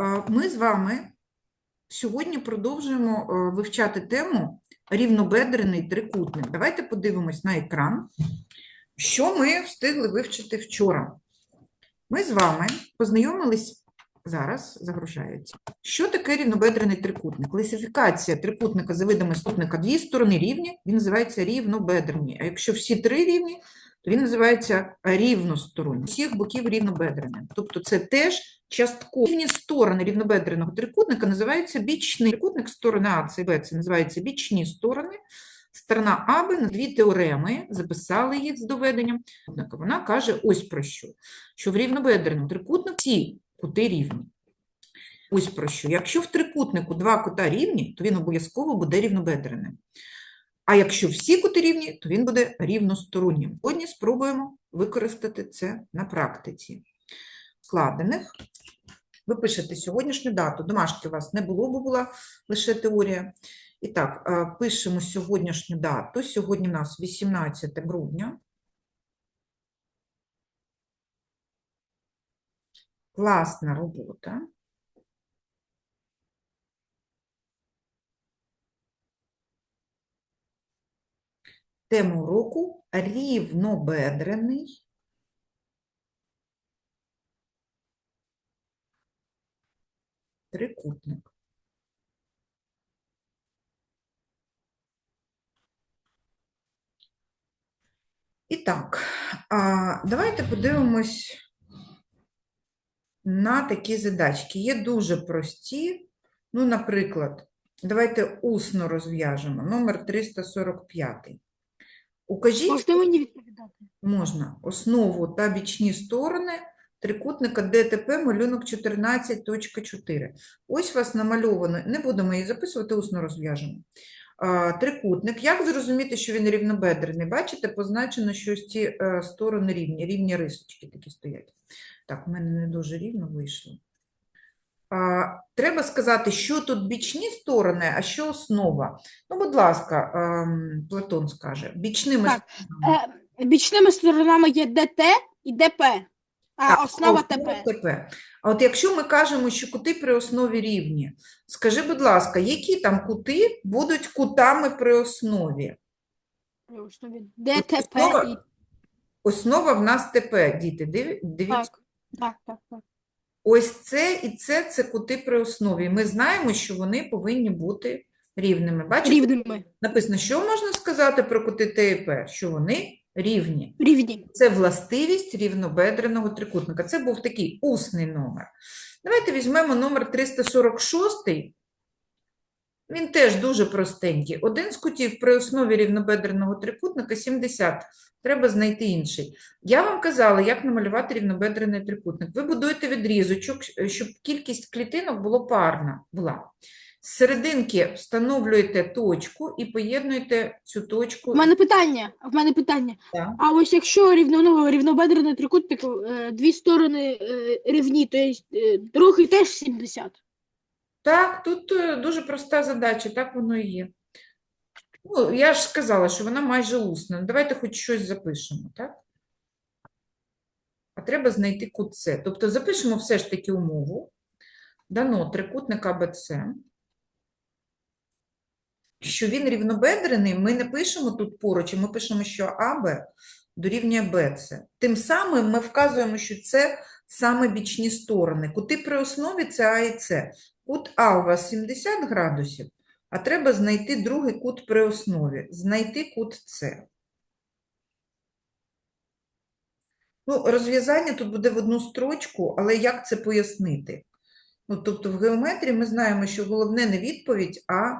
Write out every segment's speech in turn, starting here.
Е, Ми з вами сьогодні продовжуємо е, вивчати тему рівнобедрений трикутник. Давайте подивимось на екран, що ми встигли вивчити вчора. Ми з вами познайомились зараз, загружається. Що таке рівнобедрений трикутник? Класифікація трикутника за видами ступника дві сторони рівні, він називається рівнобедрений. А якщо всі три рівні, він називається рівносторонній. Всіх боків рівнобедреним. Тобто це теж частково. Рівні сторони рівнобедреного трикутника називаються бічний. Трикутник сторони А, і Б, це називаються бічні сторони. Сторона А, Б на дві теореми, записали їх з доведенням. Вона каже ось про що. Що в рівнобедреному трикутнику всі кути рівні. Ось про що. Якщо в трикутнику два кута рівні, то він обов'язково буде рівнобедреним. А якщо всі кути рівні, то він буде рівностороннім. Сьогодні спробуємо використати це на практиці. Складених. Ви пишете сьогоднішню дату. Домашки у вас не було, бо була лише теорія. І так, е, пишемо сьогоднішню дату. Сьогодні у нас 18 грудня. Класна робота. Тему уроку рівнобедрений трикутник. І так, давайте подивимось на такі задачки. Є дуже прості. Ну, наприклад, давайте усно розв'яжемо. Номер 345. Укажіть Можна мені відповідати? Можна. Основу та бічні сторони трикутника ДТП малюнок 14.4. Ось у вас намальовано, не будемо її записувати, усно розв'яжемо. А, Трикутник. Як зрозуміти, що він рівнобедрений? Бачите, позначено, що ось ці е, сторони рівні, рівні рисочки такі стоять. Так, у мене не дуже рівно вийшло. Треба сказати, що тут бічні сторони, а що основа. Ну, будь ласка, ем, Платон скаже. Бічними Так, сторонами. Е, бічними сторонами є ДТ і ДП, а Так, основа ТП. ТП. А от якщо ми кажемо, що кути при основі рівні, скажи, будь ласка, які там кути будуть кутами при основі? При основі ДТП Основа- і Основа в нас ТП, діти, диві- дивіться. так, так, так, так. Ось це і це – це кути при основі. Ми знаємо, що вони повинні бути рівними. Бачите, Рівними. написано, що можна сказати про кути Т і П? Що вони рівні. Рівні. Це властивість рівнобедреного трикутника. Це був такий усний номер. Давайте візьмемо номер 346. Він теж дуже простенький. Один з кутів при основі рівнобедреного трикутника 70. Треба знайти інший. Я вам казала, як намалювати рівнобедрений трикутник. Ви будуєте відрізочок, щоб кількість клітинок була парна. Була. З серединки встановлюєте точку і поєднуєте цю точку. У мене питання. В мене питання. Так. А ось якщо рівно, ну, рівнобедрений трикутник, е, дві сторони е, рівні, то є, е, другий теж 70. Так, тут е, дуже проста задача, так воно і є. Ну, я ж сказала, що вона майже усна. Ну, Давайте хоч щось запишемо, так? А треба знайти кут С. Тобто запишемо все ж таки умову. Дано трикутник АБЦ. Що він рівнобедрений, ми не пишемо тут поруч, ми пишемо, що АБ дорівнює БЦ. Тим самим ми вказуємо, що це саме бічні сторони. Кути при основі це А і С. Кут А у вас 70 градусів, а треба знайти другий кут при основі. Знайти кут С. Ну, розв'язання тут буде в одну строчку, але як це пояснити? Ну, тобто в геометрії ми знаємо, що головне не відповідь, а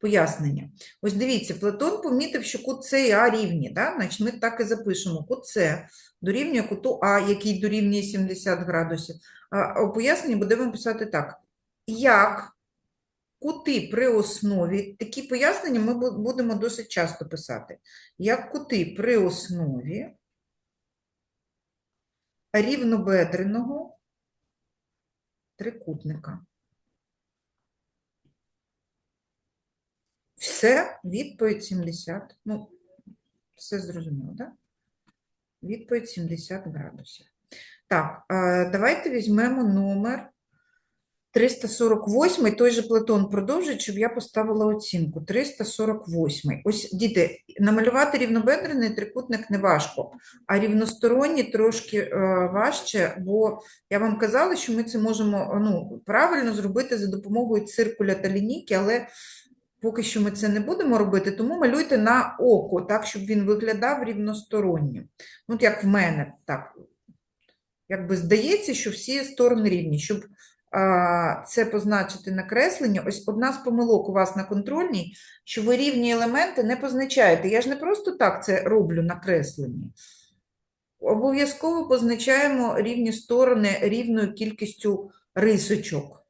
пояснення. Ось дивіться, Платон помітив, що кут С і А рівні, да? Значить, ми так і запишемо. Кут С дорівнює куту А, який дорівнює 70 градусів. А у поясненні будемо писати так. Як кути при основі, такі пояснення ми будемо досить часто писати. Як кути при основі рівнобедреного трикутника. Все, відповідь 70. Ну, все зрозуміло, так? Відповідь 70 градусів. Так, е, давайте візьмемо номер 348, той же Платон продовжить, щоб я поставила оцінку. 348. Ось, діти, намалювати рівнобедрений трикутник не важко, а рівносторонні трошки е, важче, бо я вам казала, що ми це можемо ну, правильно зробити за допомогою циркуля та лінійки, але поки що ми це не будемо робити, тому малюйте на око, так, щоб він виглядав рівностороннім. От як в мене, так. Якби здається, що всі сторони рівні. Щоб це позначити на кресленні, ось одна з помилок у вас на контрольній, що ви рівні елементи не позначаєте. Я ж не просто так це роблю на кресленні. Обов'язково позначаємо рівні сторони рівною кількістю рисочок.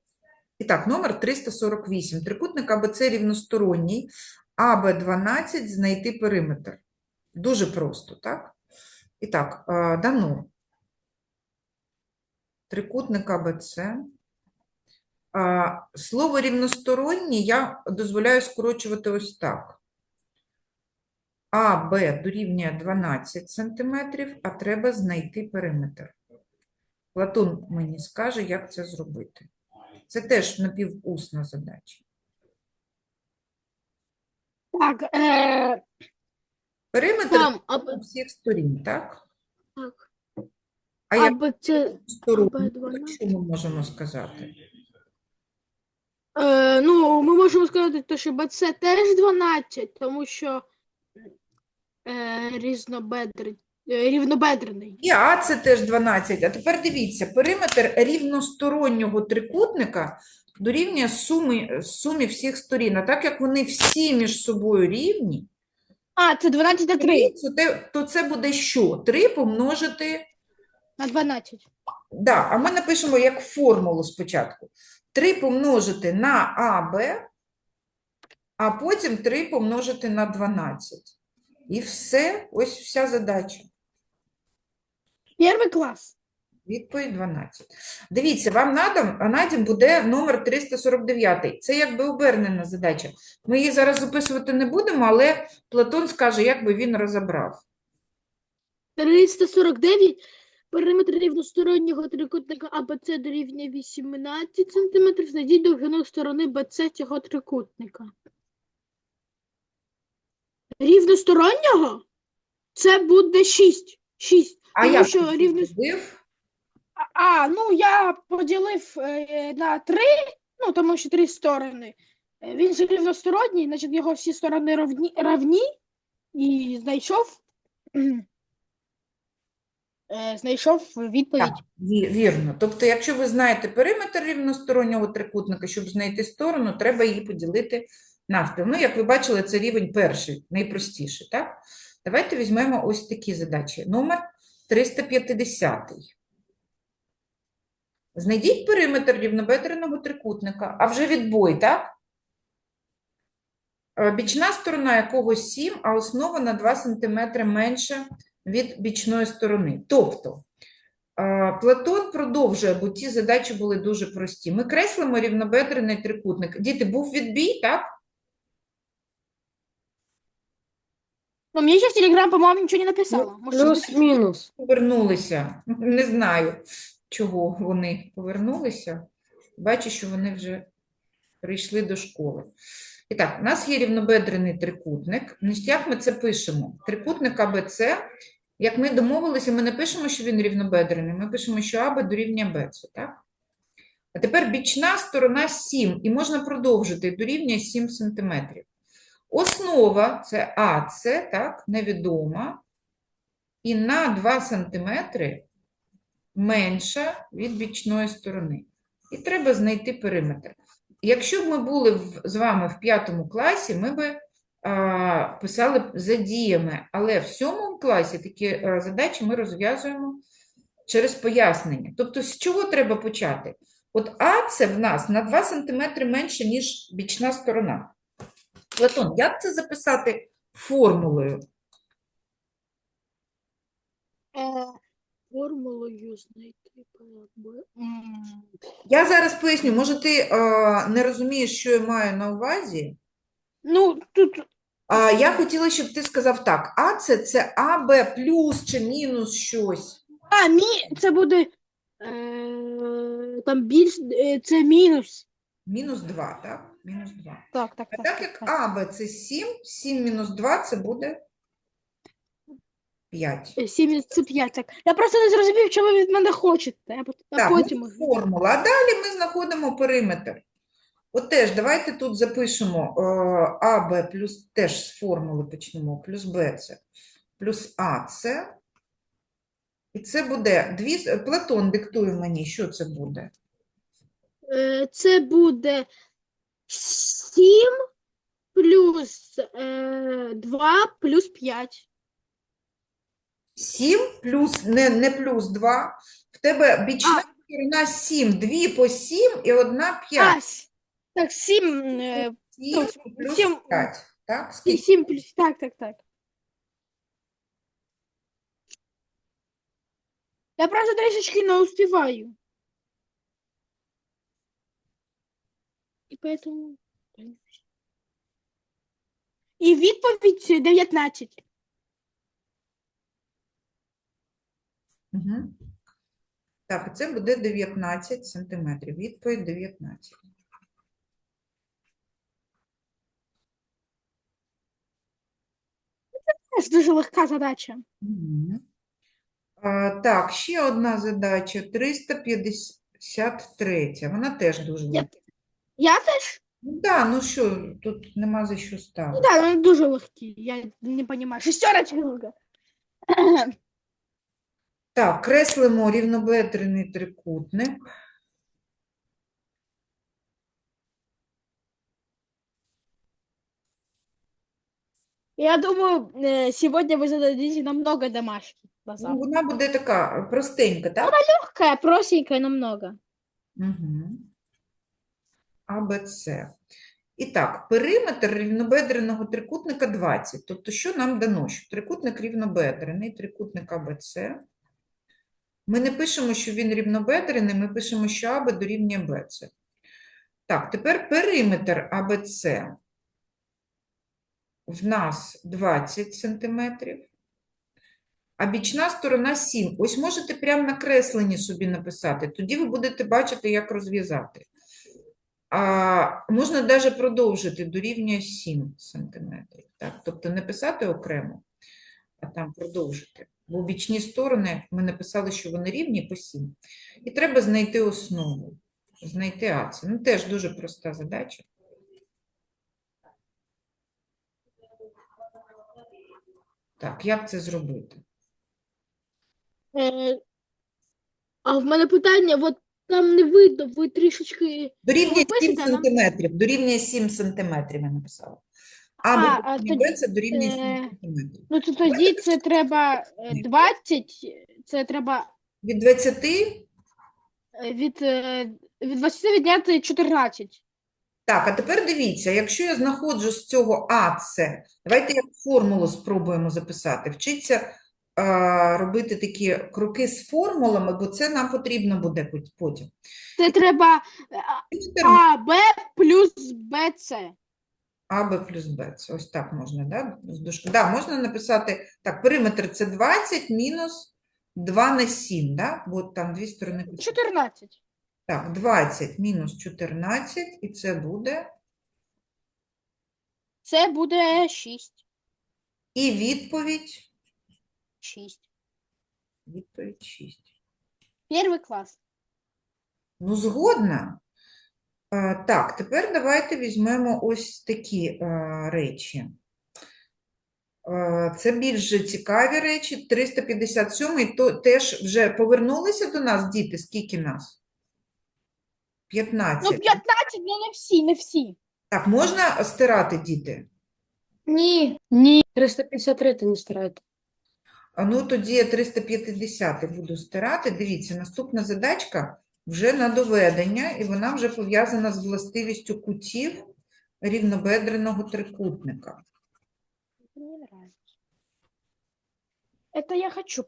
І так, номер 348. Трикутник АБЦ рівносторонній, АБ12 знайти периметр. Дуже просто, так? І так, дано. Трикутник АБЦ. А, Слово рівносторонній я дозволяю скорочувати ось так. АБ дорівнює 12 см, а треба знайти периметр. Платон мені скаже, як це зробити. Це теж напівусна задача. Так, е, Периметр там, а, у всіх сторін, так? так, А як це, сторону, АБ12? що ми можемо сказати? Е, ну, ми можемо сказати, то, що БЦ теж 12, тому що е, різнобедрений, рівнобедрений. І А це теж 12. А тепер дивіться, периметр рівностороннього трикутника дорівнює суми, сумі всіх сторін. А так як вони всі між собою рівні, А, це 12 на 3, то те- то це буде що? 3 помножити на 12. Да, а ми напишемо як формулу спочатку. 3 помножити на АБ, а потім 3 помножити на 12. І все, ось вся задача. Перший клас. Відповідь 12. Дивіться, вам надам, а надім буде номер 349. Це якби обернена задача. Ми її зараз записувати не будемо, але Платон скаже, як би він розібрав. 349. Периметр рівностороннього трикутника АБЦ дорівнює 18 см. Знайдіть довжину сторони БЦ цього трикутника. Рівностороннього? Це буде 6. 6. А Тому як що рівно-? А, ну я поділив е, на 3, ну тому що три сторони. Е, Він же рівносторонній, значить його всі сторони равні, равні і знайшов, е, знайшов відповідь. Так, ві- вірно. Тобто, якщо ви знаєте периметр рівностороннього трикутника, щоб знайти сторону, треба її поділити навпіл. Ну, як ви бачили, це рівень перший, найпростіший, так? Давайте візьмемо ось такі задачі. Номер 350. Знайдіть периметр рівнобедреного трикутника, а вже відбой, так? Е, Бічна сторона якого 7, а основа на 2 см менше від бічної сторони. Тобто, Платон продовжує, бо ті задачі були дуже прості. Ми креслимо рівнобедрений трикутник. Діти, був відбій, так? Ну, мені ще в Телеграм, по-моєму, нічого не написала. Плюс-мінус. Повернулися. Не знаю, чого вони повернулися. Бачу, що вони вже прийшли до школи. І так, у нас є рівнобедрений трикутник. Як ми це пишемо? Трикутник АБЦ. Як ми домовилися, ми не пишемо, що він рівнобедрений, ми пишемо, що АБ дорівнює БЦ, так? А тепер бічна сторона 7, і можна продовжити, дорівнює 7 см. Основа – це АЦ, так, невідома, і на 2 см менша від бічної сторони. І треба знайти периметр. Якщо б ми були з вами в п'ятому класі, ми би а, писали за діями, але в сьомому класі такі задачі ми розв'язуємо через пояснення. Тобто, з чого треба почати? От А це в нас на 2 см менше, ніж бічна сторона. Платон, як це записати формулою? е, формулою знайти. Я зараз поясню, може ти е, не розумієш, що я маю на увазі? Ну, тут А, я хотіла, щоб ти сказав так, А це, це АБ плюс чи мінус щось. А, мі, це буде е, там більш е, це мінус. Мінус 2, так? Мінус 2. Так, так, А так. так як А, Б це 7, 7 мінус 2 це буде 5. Е, Сім мінус це 5, так. Я просто не зрозумів, що ви від мене хочете. Я пот- а Так, потім. ну, формула. А далі ми знаходимо периметр. От теж давайте тут запишемо е, А, Б плюс теж з формули почнемо, плюс Б це, плюс А це. І це буде, дві, Платон диктує мені, що це буде? Е, Це буде 7 плюс е, 2 плюс 5. 7 плюс, не, не плюс 2. В тебе бічна сторона 7, дві по 7 і одна 5. Так, 7, е, 7 плюс сім. 5. Так, скільки? 7 плюс, так, так, так. Я просто трішечки не успіваю. І поэтому... І відповідь 19. Угу. Так, це буде 19 сантиметрів. Відповідь 19. Це дуже легка задача. Мгм. А, так, ще одна задача. 353. Вона теж дуже Я, легка. я теж? Ну, да, ну що, тут нема за що Ну ставити. да, вони дуже легкі. Я не розумію. Шестерочка. Так, креслимо рівнобедрений трикутник. Я думаю, э, сегодня вы зададите намного домашки. Ну, вона буде така простенька, так? Легкая, простенькая намного. Угу. А, Б, С. І так, периметр рівнобедреного трикутника 20. Тобто, що нам дано? Що трикутник рівнобедрений, трикутник АБЦ. Ми не пишемо, що він рівнобедрений, ми пишемо, що АБ дорівнює БЦ. Так, тепер периметр АБЦ в нас 20 сантиметрів, а бічна сторона 7. Ось можете прямо на кресленні собі написати, тоді ви будете бачити, як розв'язати. А можна навіть продовжити дорівнює 7 сантиметрів. Так? Тобто не писати окремо, а там продовжити. Бо бічні сторони ми написали, що вони рівні по 7. І треба знайти основу. Знайти АЦ. Ну, теж дуже проста задача. Так, як це зробити? Е, а в мене питання, от там не видно, ви трішечки. Дорівнює 7 пишете, нам- сантиметрів. Дорівнює 7 сантиметрів, я написала. А, А, а дорівнює тоді, Б, це дорівнює 7 е, сантиметрів. Ну то тоді це треба е, 20, це треба Від 20 е, від, е, від 20 відняти 14. Так, а тепер дивіться, якщо я знаходжу з цього АЦ, давайте як формулу спробуємо записати. Вчиться а, робити такі кроки з формулами, бо це нам потрібно буде потім. Це треба е, Периметр А, Б плюс Б, С. АБ плюс Б. Це ось так можна, да? З. Да, можна написати, так, периметр це 20 мінус 2 на 7, да? Бо там дві сторони. пишуть. 14. Так, 20 мінус 14, і це буде, Це буде 6. і відповідь, 6. відповідь 6. Перший клас. Ну, згодна. Е, Так, тепер давайте візьмемо ось такі е, речі. Е, Це більш цікаві речі. 357 то теж вже повернулися до нас діти. Скільки нас? Ну, 15. 15, ну не всі, не всі. Так, можна стирати діти? Ні, Ні. 353 ти не старайте. А Ну, тоді я 350 буду стирати. Дивіться, наступна задачка вже на доведення, і вона вже пов'язана з властивістю кутів рівнобедреного трикутника. Нравится. Это я хочу.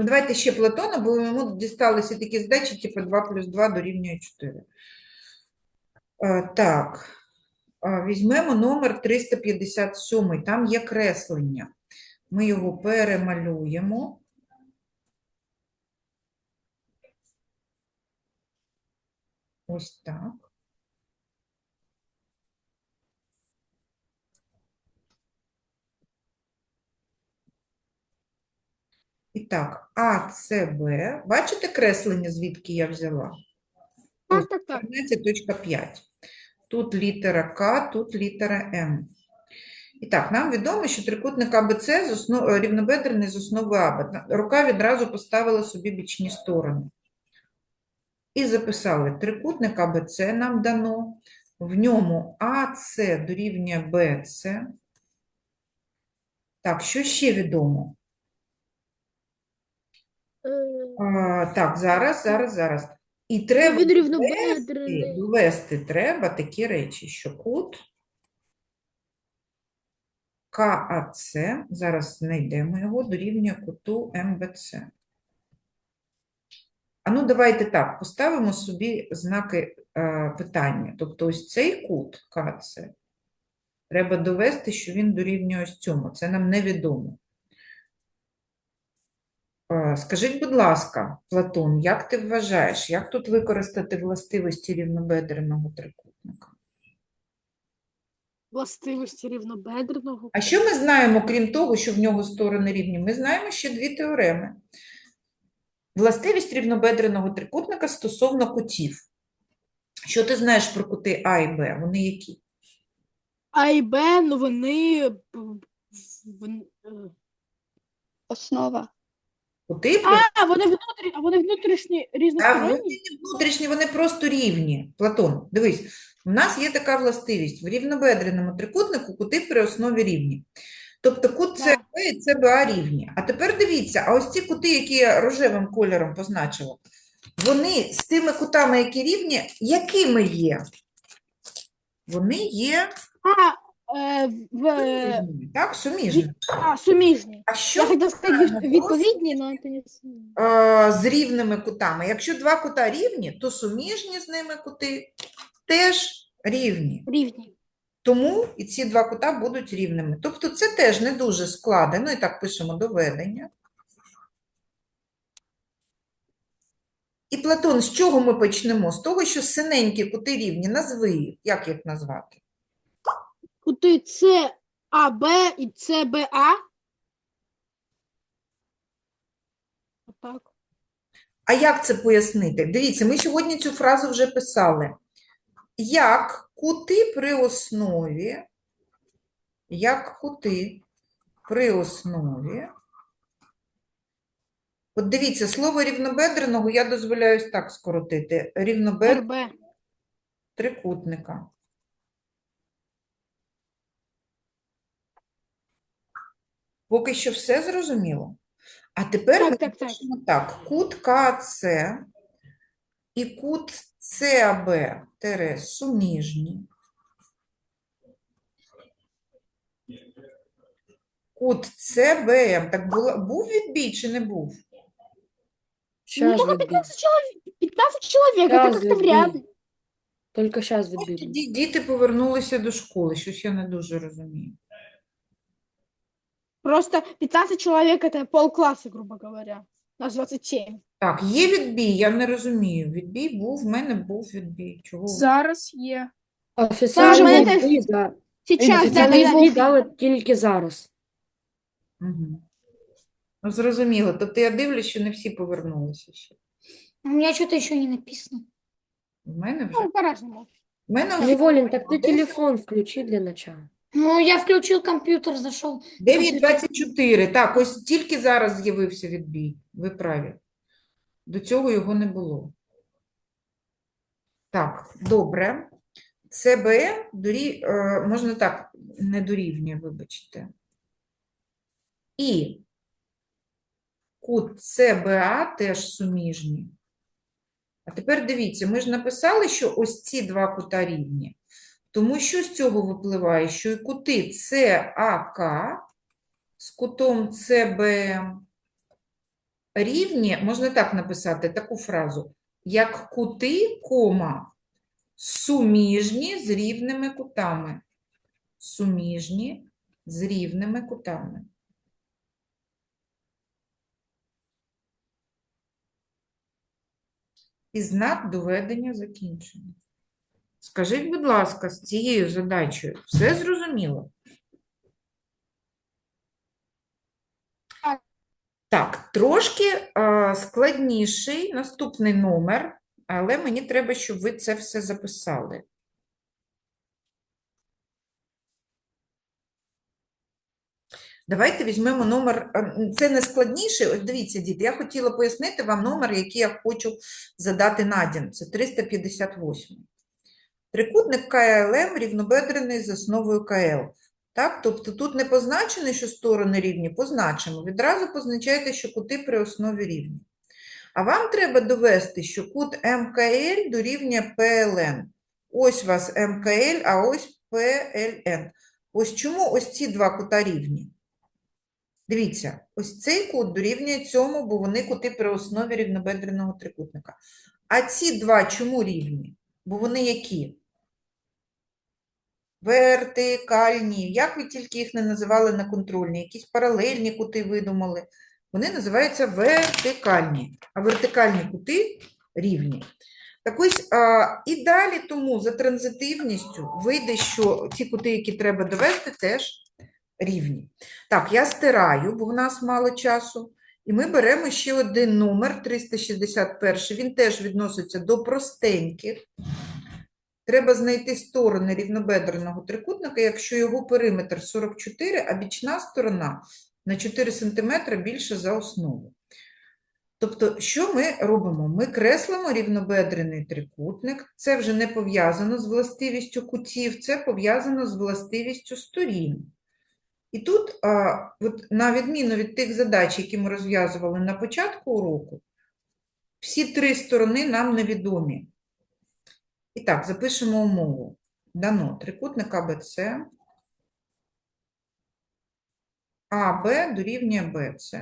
Ну, давайте ще Платона, бо йому дісталися такі задачі, типу 2 плюс 2 дорівнює 4. Е, Так, е, візьмемо номер 357, там є креслення. Ми його перемалюємо. Ось так. І так, АЦБ. Бачите креслення, звідки я взяла? Так, так, так. 14.5. Тут літера К, тут літера М. І так, нам відомо, що трикутник АБЦ з основ... е, рівнобедрений з основи АБ. Рука відразу поставила собі бічні сторони. І записали трикутник АБЦ нам дано. В ньому АС дорівнює БЦ. Так, що ще відомо? Е, А, так, зараз, зараз, зараз. І треба Він довести, довести треба такі речі, що кут КАЦ, зараз знайдемо його, дорівнює куту МБЦ. А ну, давайте так, поставимо собі знаки е, питання. Тобто ось цей кут КАЦ, треба довести, що він дорівнює ось цьому. Це нам невідомо. Е, Скажіть, будь ласка, Платон, як ти вважаєш, як тут використати властивості рівнобедреного трикутника? Властивості рівнобедреного. А що ми знаємо, крім того, що в нього сторони рівні? Ми знаємо ще дві теореми. Властивість рівнобедреного трикутника стосовно кутів. Що ти знаєш про кути А і Б? Вони які? А і Б, ну вони. е, Основа. Кути А, вони внутрі, а вони внутрішні А різносторонні? внутрішні, вони просто рівні. Платон, дивись, у нас є така властивість. В рівнобедреному трикутнику кути при основі рівні. Тобто кут. ЦБ і ЦБА рівні. А тепер дивіться, а ось ці кути, які я рожевим кольором позначила, вони з тими кутами, які рівні, якими є? Вони є А, е, в, е, так, суміжні. а, суміжні. А Я що хотіла сказати знаємо від- відповідні, але це не суміжні. е, з рівними кутами? Якщо два кута рівні, то суміжні з ними кути теж рівні. Рівні. Тому і ці два кута будуть рівними. Тобто це теж не дуже складно. І так пишемо доведення. І Платон, з чого ми почнемо? З того, що синенькі кути рівні. Назви їх. Як їх назвати? Кути С, А, Б і С, Б, Отак. А як це пояснити? Дивіться, ми сьогодні цю фразу вже писали. Як кути при основі, як кути при основі. От дивіться, слово рівнобедреного я дозволяюсь так скоротити. Рівнобедреного трикутника. Поки що все зрозуміло. А тепер Так, ми так, так. пишемо так. Кут КЦ і кут тере суміжні. Кут ЦБМ. Так було, був відбій чи не був? Ну, відбій. 15 человек, 15 человек, это как-то вряд ли. Только сейчас Ось відбили. ді- Діти повернулися до школи, щось я не дуже розумію. Просто 15 человек это полкласса, грубо говоря. Нас 27. Так, є відбій, я не розумію. Відбій був, в мене був відбій. Чого? Зараз є. Офіціальний мене відбій, да. Сейчас, да, да, Офіціальний да. дали тільки зараз. Угу. Ну, зрозуміло. Тобто я дивлюсь, що не всі повернулися ще. У меня что-то еще не написано. В мене вже. Ну, по-разному. В мене вже Неволін, так ти телефон включи для начала. Ну, я включил компьютер, зашел. 9.24. Так, ось тільки зараз з'явився відбій. Ви праві. До цього його не було. Так, добре. ЦБ дорі... е, можна так, не дорівнює, вибачте. І кут ЦБА теж суміжні. А тепер дивіться, ми ж написали, що ось ці два кута рівні. Тому що з цього випливає, що і кути ЦАК з кутом ЦБМ рівні, можна так написати таку фразу, як кути, кома, суміжні з рівними кутами. Суміжні з рівними кутами. і знак доведення закінчено. Скажіть, будь ласка, з цією задачею все зрозуміло? Так. Трошки е, складніший наступний номер, але мені треба, щоб ви це все записали. Давайте візьмемо номер. Це не складніший. Ось дивіться, діти, я хотіла пояснити вам номер, який я хочу задати Надін. Це 358. Трикутник КЛМ рівнобедрений з основою КЛ. Так, тобто тут не позначено, що сторони рівні, позначимо. Відразу позначайте, що кути при основі рівні. А вам треба довести, що кут МКЛ дорівнює ПЛН. Ось у вас МКЛ, а ось ПЛН. Ось чому ось ці два кута рівні? Дивіться, ось цей кут дорівнює цьому, бо вони кути при основі рівнобедреного трикутника. А ці два чому рівні? Бо вони які? Вертикальні. Як ви тільки їх не називали на контрольні? Якісь паралельні кути видумали. Вони називаються вертикальні. А вертикальні кути рівні. Так ось, а, і далі тому за транзитивністю вийде, що ті кути, які треба довести, теж рівні. Так, я стираю, бо в нас мало часу. І ми беремо ще один номер, 361. Він теж відноситься до простеньких. Треба знайти сторони рівнобедреного трикутника, якщо його периметр 44, а бічна сторона на 4 см більше за основу. Тобто, що ми робимо? Ми креслимо рівнобедрений трикутник. Це вже не пов'язано з властивістю кутів, це пов'язано з властивістю сторін. І тут, от, на відміну від тих задач, які ми розв'язували на початку уроку, всі три сторони нам невідомі. І так, запишемо умову. Дано трикутник АБЦ, АБ дорівнює БЦ.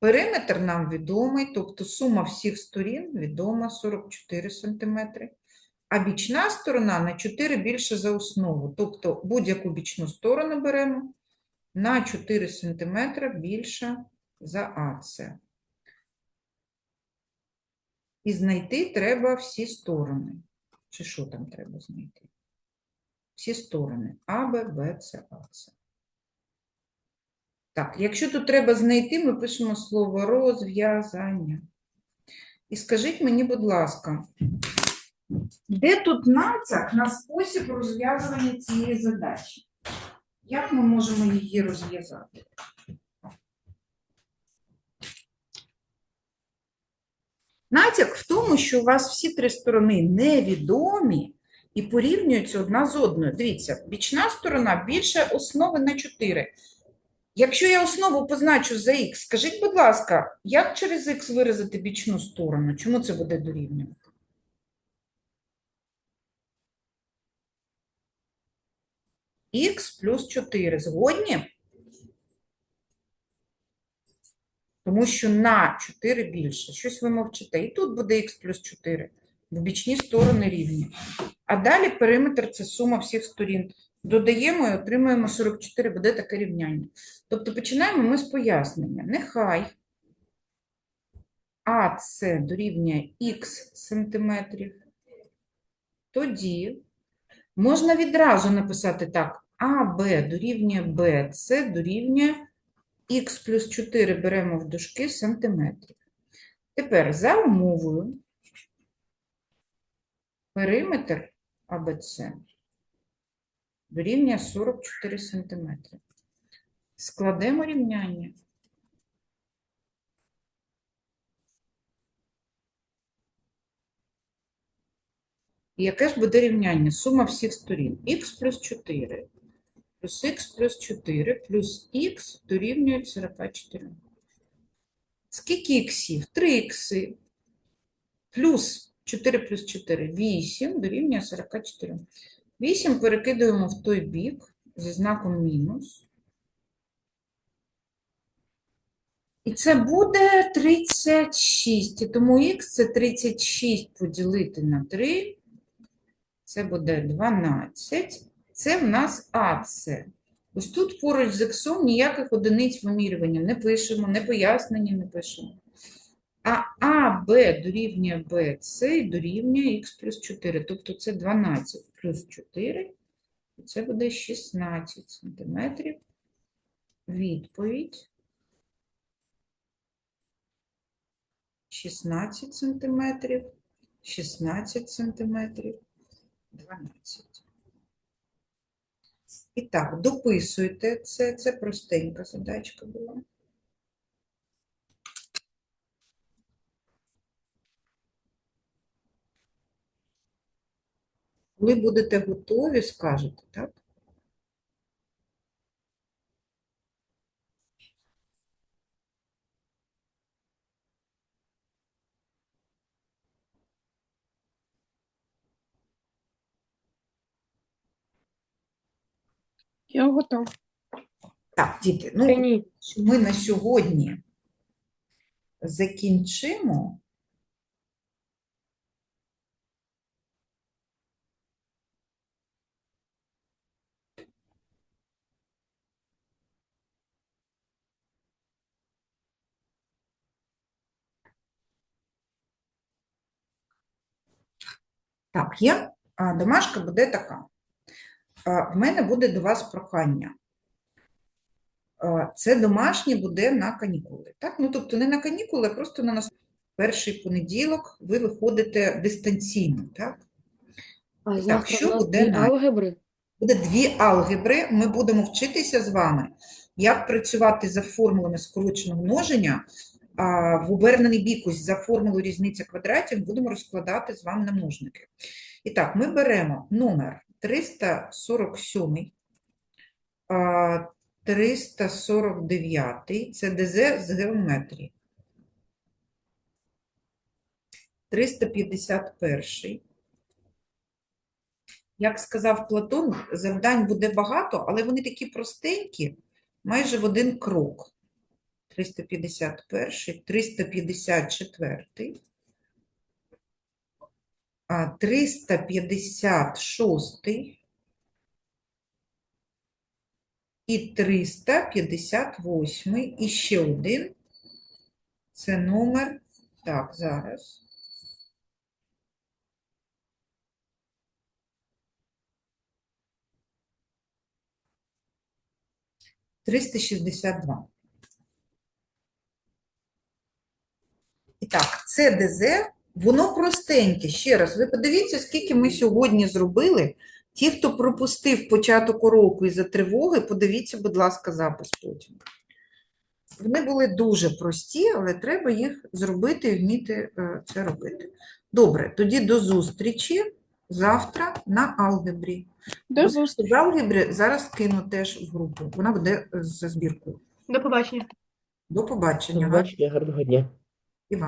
Периметр нам відомий, тобто сума всіх сторін відома 44 см. А бічна сторона на 4 більше за основу. Тобто будь-яку бічну сторону беремо на 4 см більше за АЦ. І знайти треба всі сторони. Чи що там треба знайти? Всі сторони А, Б, Б, С, А, С. Так, якщо тут треба знайти, ми пишемо слово розв'язання. І скажіть мені, будь ласка, де тут нацяк на спосіб розв'язування цієї задачі? Як ми можемо її розв'язати? Натяк в тому, що у вас всі три сторони невідомі і порівнюються одна з одною. Дивіться, бічна сторона більше основи на 4. Якщо я основу позначу за х, скажіть, будь ласка, як через х виразити бічну сторону? Чому це буде дорівнювати? х плюс 4. Згодні? Тому що на 4 більше. Щось ви мовчите. І тут буде х плюс 4, бо бічні сторони рівні. А далі периметр – це сума всіх сторін. Додаємо і отримуємо 44, буде таке рівняння. Тобто починаємо ми з пояснення. Нехай АС дорівнює х сантиметрів. Тоді можна відразу написати так. АБ дорівнює БС дорівнює х плюс 4 беремо в дужки сантиметрів. Тепер за умовою периметр АБЦ дорівнює 44 см. Складемо рівняння. І яке ж буде рівняння? Сума всіх сторін. х плюс 4 плюс х плюс 4 плюс х дорівнює 44. Скільки іксів? 3 ікси. Плюс 4 плюс 4 – 8 дорівнює 44. 8 перекидуємо в той бік зі знаком мінус. І це буде 36. І тому х це 36 поділити на 3. Це буде 12. Це в нас АЦ. Ось тут поруч з іксом ніяких одиниць вимірювання не пишемо, не пояснення не пишемо. А АБ дорівнює БЦ і дорівнює х плюс 4. Тобто це 12 плюс 4, і це буде 16 сантиметрів. Відповідь. 16 сантиметрів, 16 сантиметрів, 12. І так, дописуйте це, це простенька задачка була. Коли будете готові, скажете, так? Я готов. Так, діти, ну, ні. ми на сьогодні закінчимо. Так, є. А, Домашка буде така. В мене буде до вас прохання. Це домашнє буде на канікули. Так? Ну, тобто не на канікули, а просто на нас перший понеділок ви виходите дистанційно. Так? А завтра що у нас буде дві на- алгебри. Буде дві алгебри. Ми будемо вчитися з вами, як працювати за формулами скороченого множення. А в обернений бік ось за формулу різниця квадратів будемо розкладати з вами на множники. І так, ми беремо номер 347, 349, це ДЗ з геометрії. 351. Як сказав Платон, завдань буде багато, але вони такі простенькі, майже в один крок. 351, 354, а 356 і 358, і ще один. Це номер, так, зараз. Триста шістдесят два. І так, це ДЗ, воно простеньке. Ще раз, ви подивіться, скільки ми сьогодні зробили. Ті, хто пропустив початок уроку із-за тривоги, подивіться, будь ласка, запис потім. Вони були дуже прості, але треба їх зробити і вміти е, це робити. Добре, тоді до зустрічі завтра на алгебрі. До зустрічі. З алгебри зараз кину теж в групу. Вона буде з збіркою. До побачення. До побачення. До побачення, гарного дня. І вам.